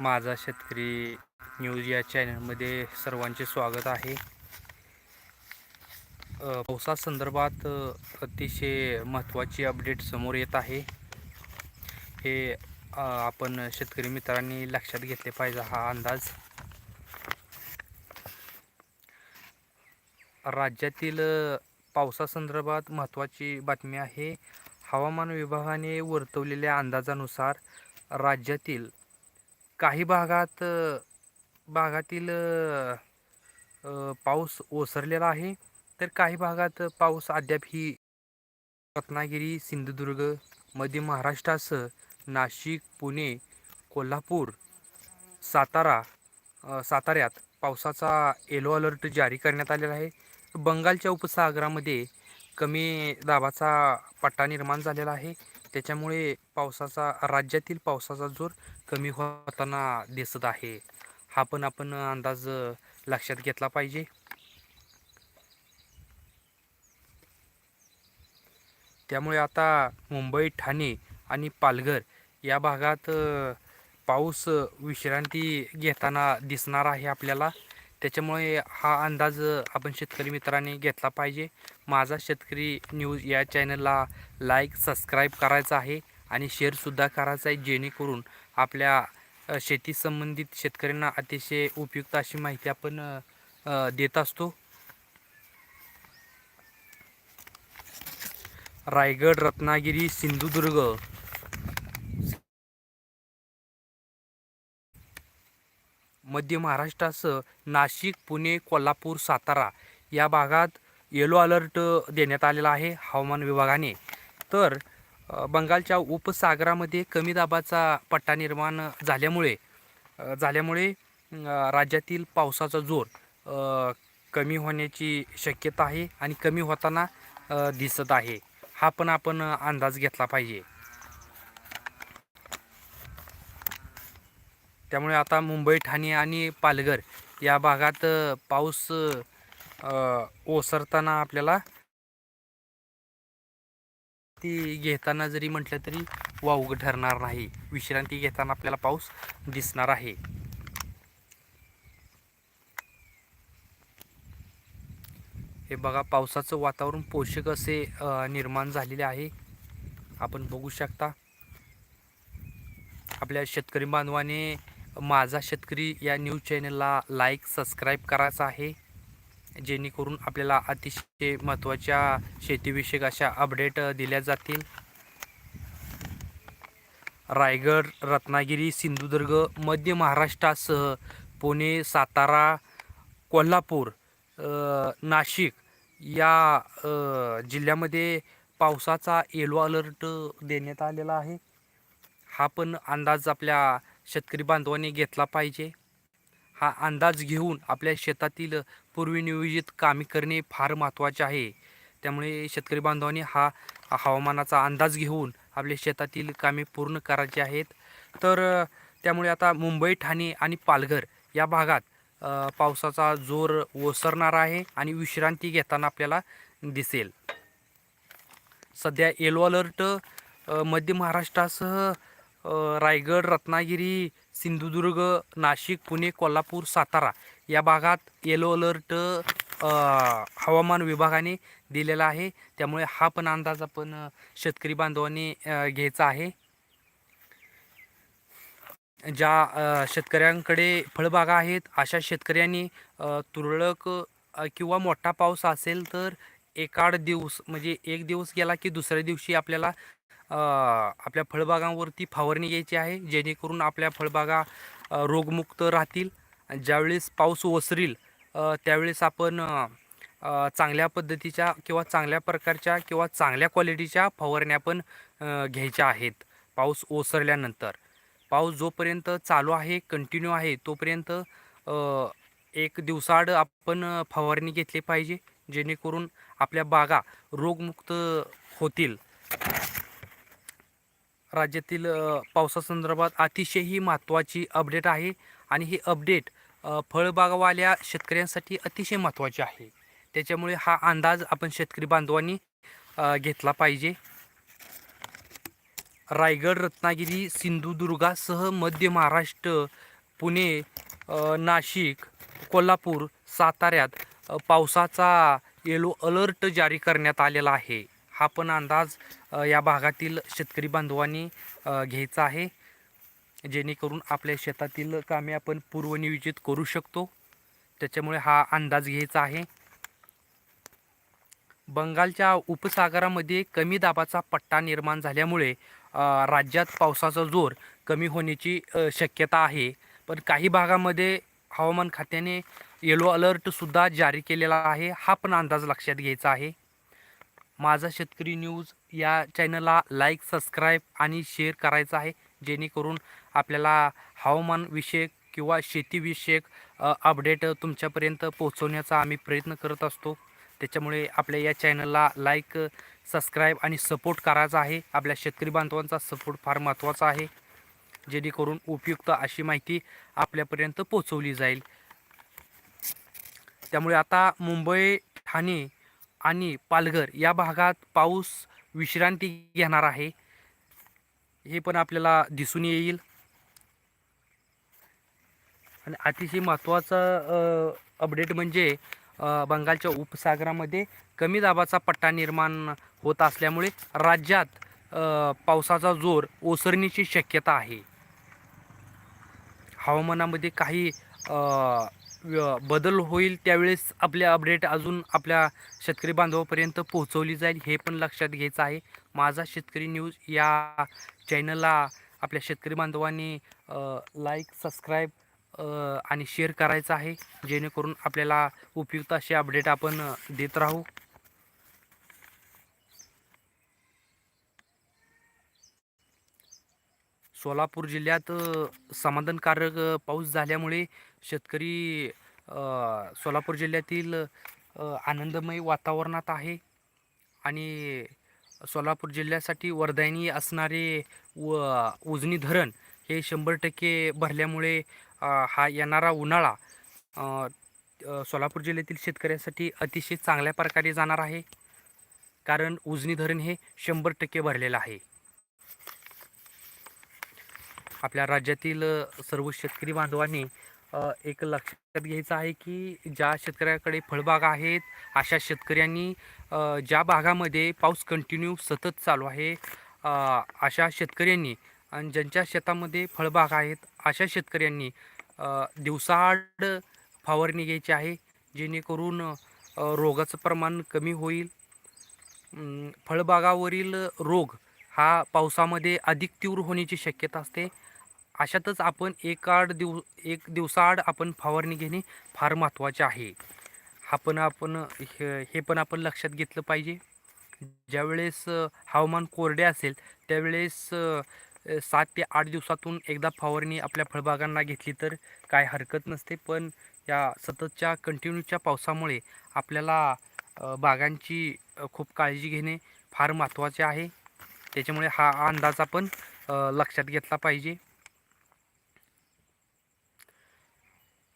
माझा शेतकरी न्यूज या चॅनलमध्ये सर्वांचे स्वागत आहे. पावसासंदर्भात अतिशय महत्त्वाची अपडेट समोर येत आहे. हे आपण शेतकरी मित्रांनी लक्षात घेतले पाहिजे हा अंदाज. राज्यातील पावसासंदर्भात महत्त्वाची बातमी आहे. हवामान विभागाने वर्तवलेल्या अंदाजानुसार राज्यातील काही भागात भागातील पाऊस ओसरलेला आहे. तर काही भागात पाऊस अद्यापही रत्नागिरी सिंधुदुर्ग मध्य महाराष्ट्रासह नाशिक पुणे कोल्हापूर सातारा साताऱ्यात पावसाचा येलो अलर्ट जारी करण्यात आलेला आहे. बंगालच्या उपसागरामध्ये कमी दाबाचा पट्टा निर्माण झालेला आहे. त्याच्यामुळे पावसाचा राज्यातील पावसाचा जोर कमी होताना दिसत आहे. हा पण आपण अंदाज लक्षात घेतला पाहिजे. त्यामुळे आता मुंबई ठाणे आणि पालघर या भागात पाऊस विश्रांती घेताना दिसणार आहे आपल्याला. त्याच्यामुळे हा अंदाज आपण शेतकरी मित्रांनी घेतला पाहिजे. माझा शेतकरी न्यूज या चॅनलला लाईक सबस्क्राईब करायचा आहे आणि शेअरसुद्धा करायचा आहे जेणेकरून आपल्या शेती संबंधित शेतकऱ्यांना अतिशय उपयुक्त अशी माहिती आपण देत असतो. रायगड रत्नागिरी सिंधुदुर्ग मध्य महाराष्ट्रासह नाशिक पुणे कोल्हापूर सातारा या भागात येलो अलर्ट देण्यात आलेला आहे हवामान विभागाने. तर बंगालच्या उपसागरामध्ये कमी दाबाचा पट्टा निर्माण झाल्यामुळे झाल्यामुळे राज्यातील पावसाचा जोर कमी होण्याची शक्यता आहे आणि कमी होताना दिसत आहे. हा पण आपण अंदाज घेतला पाहिजे. त्यामुळे आता मुंबई ठाणे आणि पालघर या भागात पाऊस ओसरताना आपल्याला ती घेताना जरी म्हटलं तरी वावगं ठरणार नाही. विश्रांती घेताना आपल्याला पाऊस दिसणार आहे. हे बघा पावसाचं वातावरण पोषक असे निर्माण झालेले आहे. आपण बघू शकता. आपल्या शेतकरी बांधवाने माझा शेतकरी या न्यूज चॅनलला लाईक सबस्क्राईब करायचा आहे. जेणेकरून आपल्याला अतिशय महत्त्वाच्या शेतीविषयक अशा अपडेट दिल्या जातील. रायगड रत्नागिरी सिंधुदुर्ग मध्य महाराष्ट्रासह पुणे सातारा कोल्हापूर नाशिक या जिल्ह्यामध्ये पावसाचा येलो अलर्ट देण्यात आलेला आहे. हा पण अंदाज आपल्या शेतकरी बांधवांनी घेतला पाहिजे. हा अंदाज घेऊन आपल्या शेतातील पूर्वनियोजित कामे करणे फार महत्त्वाचे आहे. त्यामुळे शेतकरी बांधवांनी हा हवामानाचा अंदाज घेऊन आपल्या शेतातील कामे पूर्ण करायची आहेत. तर त्यामुळे आता मुंबई ठाणे आणि पालघर या भागात पावसाचा जोर ओसरणार आहे आणि विश्रांती घेताना आपल्याला दिसेल. सध्या येलो अलर्ट मध्य महाराष्ट्रासह रायगड रत्नागिरी सिंधुदुर्ग नाशिक पुणे कोल्हापूर सातारा या भागात येलो अलर्ट हवामान विभागाने दिलेला आहे. त्यामुळे हा पण अंदाज आपण शेतकरी बांधवांनी घ्यायचा आहे. ज्या शेतकऱ्यांकडे फळबागा आहेत अशा शेतकऱ्यांनी तुरळक किंवा मोठा पाऊस असेल तर एकाड दिवस म्हणजे एक दिवस गेला की दुसऱ्या दिवशी आपल्याला आपल्या फळबागांवरती फवारणी घ्यायची आहे जेणेकरून आपल्या फळबागा रोगमुक्त राहतील. ज्यावेळेस पाऊस ओसरील त्यावेळेस आपण चांगल्या पद्धतीच्या किंवा चांगल्या प्रकारच्या किंवा चांगल्या क्वालिटीच्या फवारण्या पण घ्यायच्या आहेत पाऊस ओसरल्यानंतर. पाऊस जोपर्यंत चालू आहे कंटिन्यू आहे तोपर्यंत एक दिवसाआड आपण फवारणी घेतली पाहिजे जेणेकरून आपल्या बागा रोगमुक्त होतील. राज्यातील पावसासंदर्भात अतिशयही महत्त्वाची अपडेट आहे आणि ही अपडेट फळबागवाल्या फळबागावाल्या शेतकऱ्यांसाठी अतिशय महत्त्वाची आहे. त्याच्यामुळे हा अंदाज आपण शेतकरी बांधवांनी घेतला पाहिजे. रायगड रत्नागिरी सिंधुदुर्गासह मध्य महाराष्ट्र पुणे नाशिक कोल्हापूर साताऱ्यात पावसाचा येलो अलर्ट जारी करण्यात आलेला आहे. हा पण अंदाज या भागातील शेतकरी बांधवांनी घ्यायचा आहे. जेणेकरून आपल्या शेतातील कामे आपण पूर्वनियोजित करू शकतो. त्याच्यामुळे हा अंदाज घ्यायचा आहे. बंगालच्या उपसागरामध्ये कमी दाबाचा पट्टा निर्माण झाल्यामुळे राज्यात पावसाचा जोर कमी होण्याची शक्यता आहे. पण काही भागामध्ये हवामान खात्याने येलो अलर्टसुद्धा जारी केलेला आहे. हा पण अंदाज लक्षात घ्यायचा आहे. माझा शेतकरी न्यूज या चॅनलला लाईक सबस्क्राईब आणि शेअर करायचं आहे जेणेकरून आपल्याला हवामानविषयक किंवा शेतीविषयक अपडेट तुमच्यापर्यंत पोहोचवण्याचा आम्ही प्रयत्न करत असतो. त्याच्यामुळे आपल्या या चॅनलला लाईक सबस्क्राईब आणि सपोर्ट करायचा आहे. आपल्या शेतकरी बांधवांचा सपोर्ट फार महत्त्वाचा आहे. जेणेकरून उपयुक्त अशी माहिती आपल्यापर्यंत पोहोचवली जाईल. त्यामुळे आता मुंबई ठाणे आणि पालघर या भागात पाऊस विश्रांती घेणार आहे. हे पण आपल्याला दिसून येईल. आणि अतिशय महत्त्वाचं अपडेट म्हणजे बंगालच्या उपसागरामध्ये कमी दाबाचा पट्टा निर्माण होत असल्यामुळे राज्यात पावसाचा जोर ओसरण्याची शक्यता आहे. हवामानामध्ये काही बदल होईल त्यावेळेस आपले अपडेट अजून आपल्या शेतकरी बांधवापर्यंत पोहोचवली जाईल हे पण लक्षात घ्यायचं आहे. माझा शेतकरी न्यूज या चॅनलला आपल्या शेतकरी बांधवांनी लाईक सबस्क्राईब आणि शेअर करायचं आहे जेणेकरून आपल्याला उपयुक्त असे अपडेट आपण देत राहू. सोलापूर जिल्ह्यात समाधानकारक पाऊस झाल्यामुळे शेतकरी सोलापूर जिल्ह्यातील आनंदमय वातावरणात आहे आणि सोलापूर जिल्ह्यासाठी वरदायनी असणारे व उजनी धरण हे शंभर टक्के भरल्यामुळे हा येणारा उन्हाळा सोलापूर जिल्ह्यातील शेतकऱ्यासाठी अतिशय चांगल्या प्रकारे जाणार आहे. कारण उजनी धरण हे शंभर टक्के भरलेलं आहे. आपल्या राज्यातील सर्व शेतकरी बांधवांनी एक लक्षात घ्यायचं आहे की ज्या शेतकऱ्याकडे फळबाग आहेत अशा शेतकऱ्यांनी ज्या भागामध्ये पाऊस कंटिन्यू सतत चालू आहे अशा शेतकऱ्यांनी आणि ज्यांच्या शेतामध्ये फळबाग आहेत अशा शेतकऱ्यांनी दिवसाआड फवारणी घ्यायची आहे जेणेकरून रोगाचं प्रमाण कमी होईल. फळबागावरील रोग हा पावसामध्ये अधिक तीव्र होण्याची शक्यता असते. अशातच आपण एक आड दिव एक दिवसाआड आपण फवारणी घेणे फार महत्त्वाचे आहे. हा पण आपण हे हे पण आपण लक्षात घेतलं पाहिजे. ज्यावेळेस हवामान कोरडे असेल त्यावेळेस सात ते आठ दिवसातून एकदा फवारणी आपल्या फळबागांना घेतली तर काय हरकत नसते. पण या सततच्या कंटिन्यूच्या पावसामुळे आपल्याला बागांची खूप काळजी घेणे फार महत्त्वाचे आहे. त्याच्यामुळे हा अंदाज आपण लक्षात घेतला पाहिजे.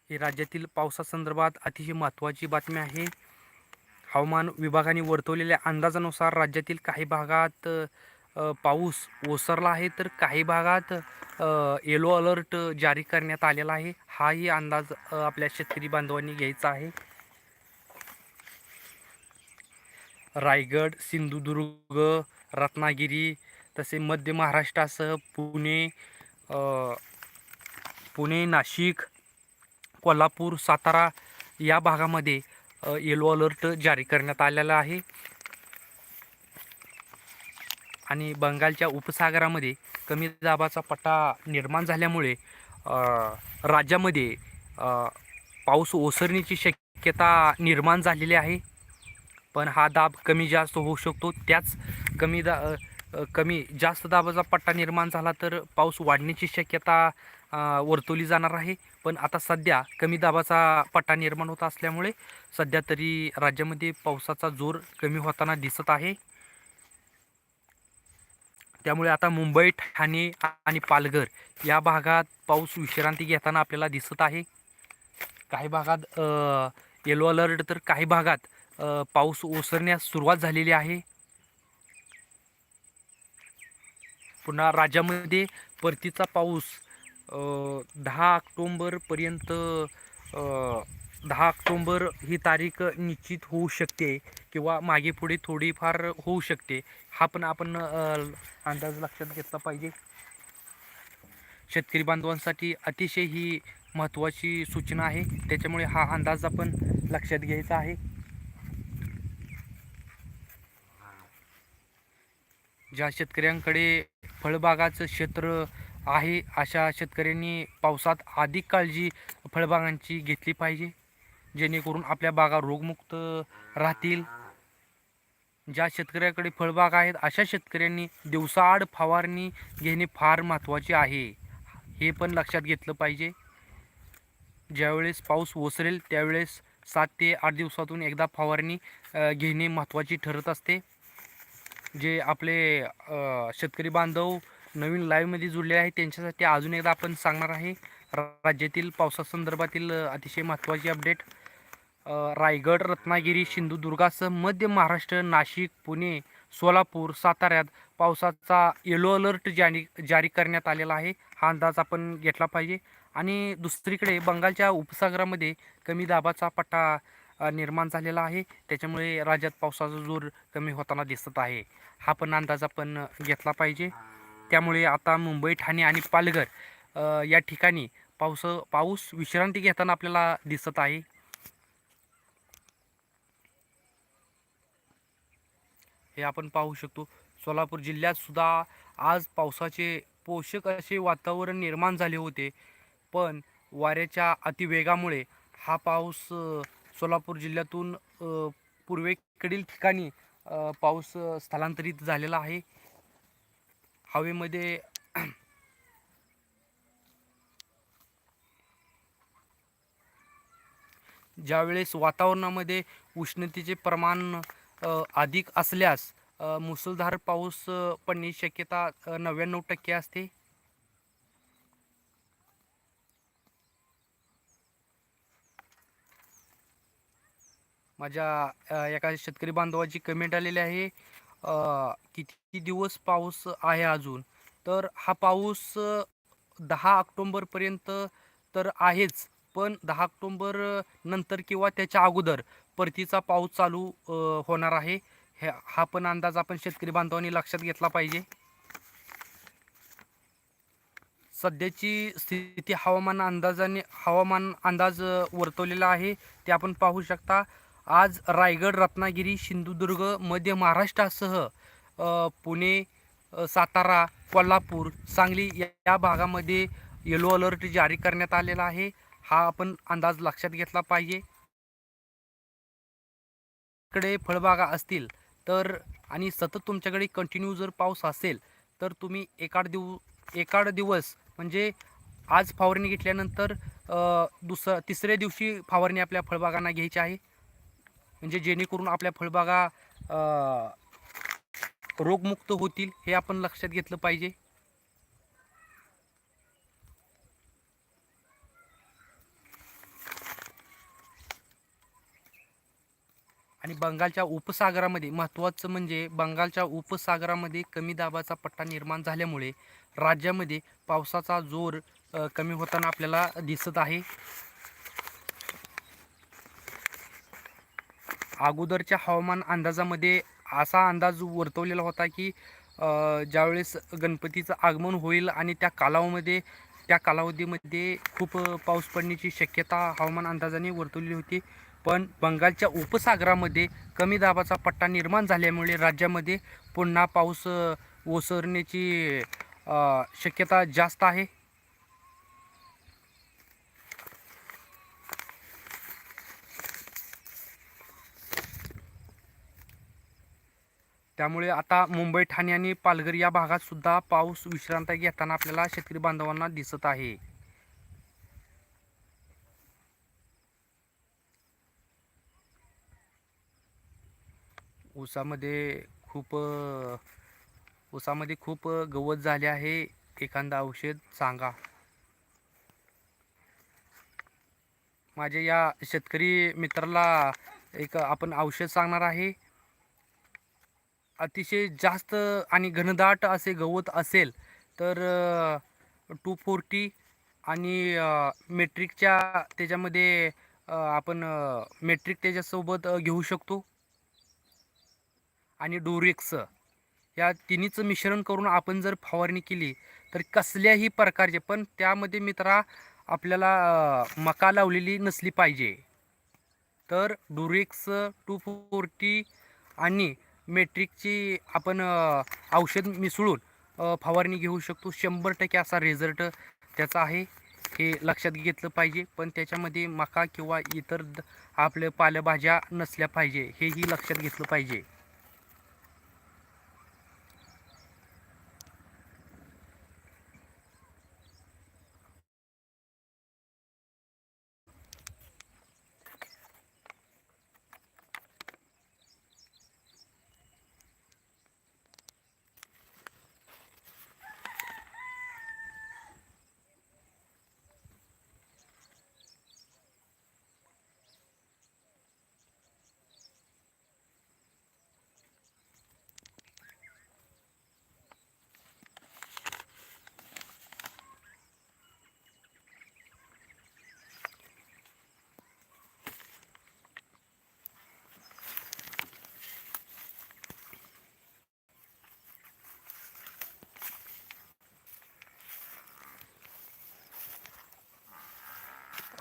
ही राज्यातील पावसासंदर्भात अतिशय महत्त्वाची बातमी आहे. हवामान विभागाने वर्तवलेल्या अंदाजानुसार राज्यातील काही भागात पाऊस ओसरला आहे तर काही भागात येलो अलर्ट जारी करण्यात आलेला आहे. हाही अंदाज आपल्या शेतकरी बांधवांनी घ्यायचा आहे. रायगड सिंधुदुर्ग रत्नागिरी तसे मध्य महाराष्ट्रासह पुणे पुणे नाशिक कोल्हापूर सातारा या भागामध्ये येलो अलर्ट जारी करण्यात आलेला आहे. आणि बंगालच्या उपसागरामध्ये कमी दाबाचा पट्टा निर्माण झाल्यामुळे राज्यामध्ये पाऊस ओसरण्याची शक्यता निर्माण झालेली आहे. पण हा दाब कमी जास्त होऊ शकतो. त्याच कमी दा कमी जास्त दाबाचा पट्टा निर्माण झाला तर पाऊस वाढण्याची शक्यता वर्तवली जाणार आहे. पण आता सध्या कमी दाबाचा पट्टा निर्माण होत असल्यामुळे सध्या तरी राज्यामध्ये पावसाचा जोर कमी होताना दिसत आहे. त्यामुळे आता मुंबई ठाणे आणि पालघर या भागात पाऊस विश्रांती घेताना आपल्याला दिसत आहे. काही भागात येलो अलर्ट तर काही भागात पाऊस ओसरण्यास सुरुवात झालेली आहे. पुन्हा राज्यामध्ये परतीचा पाऊस दहा ऑक्टोंबरपर्यंत दहा ऑक्टोंबर ही तारीख निश्चित होऊ शकते किंवा मागे पुढे थोडीफार होऊ शकते. हा पण आपण अंदाज लक्षात घेतला पाहिजे. शेतकरी बांधवांसाठी अतिशय ही महत्त्वाची सूचना आहे. त्याच्यामुळे हा अंदाज आपण लक्षात घ्यायचा आहे. ज्या शेतकऱ्यांकडे फळबागाचं क्षेत्र आहे अशा शेतकऱ्यांनी पावसात अधिक काळजी फळबागांची घेतली पाहिजे जेणेकरून आपल्या बागा रोगमुक्त राहतील. ज्या शेतकऱ्याकडे फळबाग आहेत अशा शेतकऱ्यांनी दिवसाआड फवारणी घेणे फार महत्त्वाचे आहे. हे पण लक्षात घेतलं पाहिजे. ज्यावेळेस पाऊस ओसरेल त्यावेळेस सात ते आठ दिवसातून एकदा फवारणी घेणे महत्त्वाची ठरत असते. जे आपले शेतकरी बांधव नवीन लाईव्हमध्ये जुळले आहे. त्यांच्यासाठी अजून एकदा आपण सांगणार आहे राज्यातील पावसासंदर्भातील अतिशय महत्त्वाची अपडेट रायगड रत्नागिरी सिंधुदुर्गासह मध्य महाराष्ट्र नाशिक पुणे सोलापूर साताऱ्यात पावसाचा येलो अलर्ट जारी जारी करण्यात आलेला आहे. हा अंदाज आपण घेतला पाहिजे. आणि दुसरीकडे बंगालच्या उपसागरामध्ये कमी दाबाचा पट्टा निर्माण झालेला आहे. त्याच्यामुळे राज्यात पावसाचा जोर कमी होताना दिसत आहे. हा पण अंदाज आपण घेतला पाहिजे. त्यामुळे आता मुंबई ठाणे आणि पालघर या ठिकाणी पाऊस पाऊस विश्रांती घेताना आपल्याला दिसत आहे. हे आपण पाहू शकतो. सोलापूर जिल्ह्यात सुद्धा आज पावसाचे पोषक असे वातावरण निर्माण झाले होते. पण वाऱ्याच्या अतिवेगामुळे हा पाऊस सोलापूर जिल्ह्यातून पूर्वेकडील ठिकाणी पाऊस स्थलांतरित झालेला आहे. हवेमध्ये ज्यावेळेस वातावरणामध्ये उष्णतेचे प्रमाण अधिक असल्यास मुसळधार पाऊस पडण्याची शक्यता नव्याण्णव टक्के असते. माझ्या एका शेतकरी बांधवाची कमेंट आलेली आहे. किती दिवस पाऊस आहे अजून? तर हा पाऊस दहा ऑक्टोंबरपर्यंत तर आहेच. पण दहा ऑक्टोंबर नंतर किंवा त्याच्या अगोदर परतीचा पाऊस चालू होणार आहे. हे हा पण अंदाज आपण शेतकरी बांधवांनी लक्षात घेतला पाहिजे. सध्याची स्थिती हवामान अंदाजाने हवामान अंदाज वर्तवलेला आहे. ते आपण पाहू शकता. आज रायगड रत्नागिरी सिंधुदुर्ग मध्य महाराष्ट्रासह पुणे सातारा कोल्हापूर सांगली या या भागामध्ये येलो अलर्ट जारी करण्यात आलेला आहे. हा आपण अंदाज लक्षात घेतला पाहिजे. कडे फळबागा असतील तर आणि सतत तुमच्याकडे कंटिन्यू जर पाऊस असेल तर तुम्ही एकाड दिव एकाड दिवस म्हणजे आज फवारणी घेतल्यानंतर दुसऱ्या दुसरं तिसऱ्या दिवशी फवारणी आपल्या फळबागांना घ्यायची आहे. म्हणजे जेणेकरून आपल्या फळबागा रोगमुक्त होतील हे आपण लक्षात घेतलं पाहिजे. आणि बंगालच्या उपसागरामध्ये महत्त्वाचं म्हणजे बंगालच्या उपसागरामध्ये कमी दाबाचा पट्टा निर्माण झाल्यामुळे राज्यामध्ये पावसाचा जोर कमी होताना आपल्याला दिसत आहे. अगोदरच्या हवामान अंदाजामध्ये असा अंदाज वर्तवलेला होता की ज्यावेळेस गणपतीचं आगमन होईल आणि त्या कालावामध्ये त्या कालावधीमध्ये खूप पाऊस पडण्याची शक्यता हवामान अंदाजाने वर्तवली होती. पण बंगालच्या उपसागरामध्ये कमी दाबाचा पट्टा निर्माण झाल्यामुळे राज्यामध्ये पुन्हा पाऊस ओसरण्याची शक्यता जास्त आहे. त्यामुळे आता मुंबई ठाणे आणि पालघर या भागात सुद्धा पाऊस विश्रांती घेताना आपल्याला शेतकरी बांधवांना दिसत आहे. ऊसामध्ये खूप ऊसामध्ये खूप गवत झाले आहे. एखादा औषध सांगा. माझ्या या शेतकरी मित्राला एक आपण औषध सांगणार आहे. अतिशय जास्त आणि घनदाट असे गवत असेल तर टू फोर्टी आणि मेट्रिकच्या त्याच्यामध्ये आपण मेट्रिक त्याच्यासोबत घेऊ शकतो. आणि डोरेक्स या तिन्हीचं मिश्रण करून आपण जर फवारणी केली तर कसल्याही प्रकारचे पण त्यामध्ये मित्रा आपल्याला मका लावलेली नसली पाहिजे. तर डुरेक्स टू फोर्टी आणि मेट्रिकची आपण औषध मिसळून फवारणी घेऊ शकतो. शंभर टक्के असा रिझल्ट त्याचा आहे. हे लक्षात घेतलं पाहिजे. पण त्याच्यामध्ये मका किंवा इतर द- आपल्या पालेभाज्या नसल्या पाहिजे. हेही लक्षात घेतलं पाहिजे.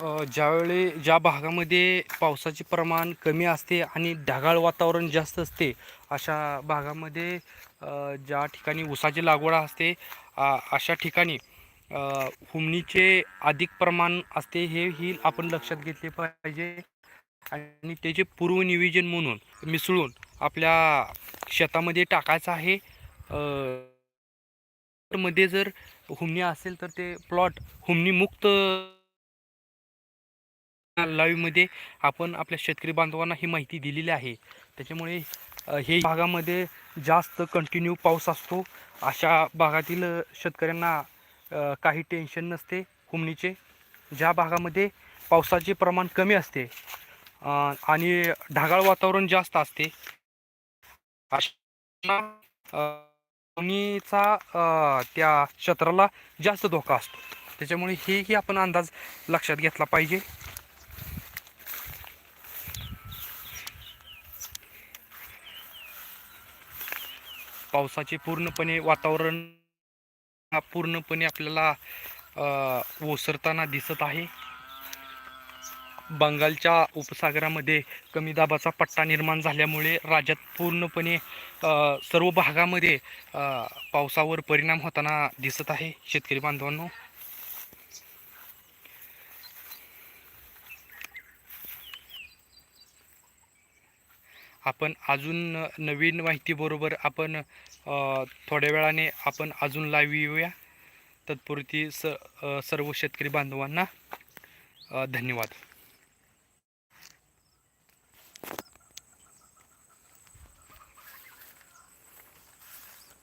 ज्यावेळी ज्या भागामध्ये पावसाचे प्रमाण कमी असते आणि ढगाळ वातावरण जास्त असते अशा भागामध्ये ज्या ठिकाणी ऊसाची लागवड असते अशा ठिकाणी हुमणीचे अधिक प्रमाण असते हे ही आपण लक्षात घेतले पाहिजे. आणि त्याचे पूर्वनियोजन म्हणून मिसळून आपल्या शेतामध्ये टाकायचं आहे. मध्ये जर हुमणी असेल तर ते प्लॉट हुमणीमुक्त लाईव्हमध्ये आपण आपल्या शेतकरी बांधवांना ही माहिती दिलेली आहे. त्याच्यामुळे हे भागामध्ये जास्त कंटिन्यू पाऊस असतो. अशा भागातील शेतकऱ्यांना काही टेन्शन नसते हुमणीचे ज्या भागामध्ये पावसाचे प्रमाण कमी असते आणि ढगाळ वातावरण जास्त असते हुमणीचा त्या क्षेत्राला जास्त धोका असतो. त्याच्यामुळे हेही आपण अंदाज लक्षात घेतला पाहिजे. पावसाचे पूर्णपणे वातावरण हा पूर्णपणे आपल्याला ओसरताना दिसत आहे. बंगालच्या उपसागरामध्ये कमी दाबाचा पट्टा निर्माण झाल्यामुळे राज्यात पूर्णपणे सर्व भागामध्ये पावसावर परिणाम होताना दिसत आहे. शेतकरी बांधवांनो आपण अजून नवीन माहितीबरोबर आपण थोड्या वेळाने आपण अजून लाईव्ह येऊया. तत्पुरती स सर्व शेतकरी बांधवांना धन्यवाद.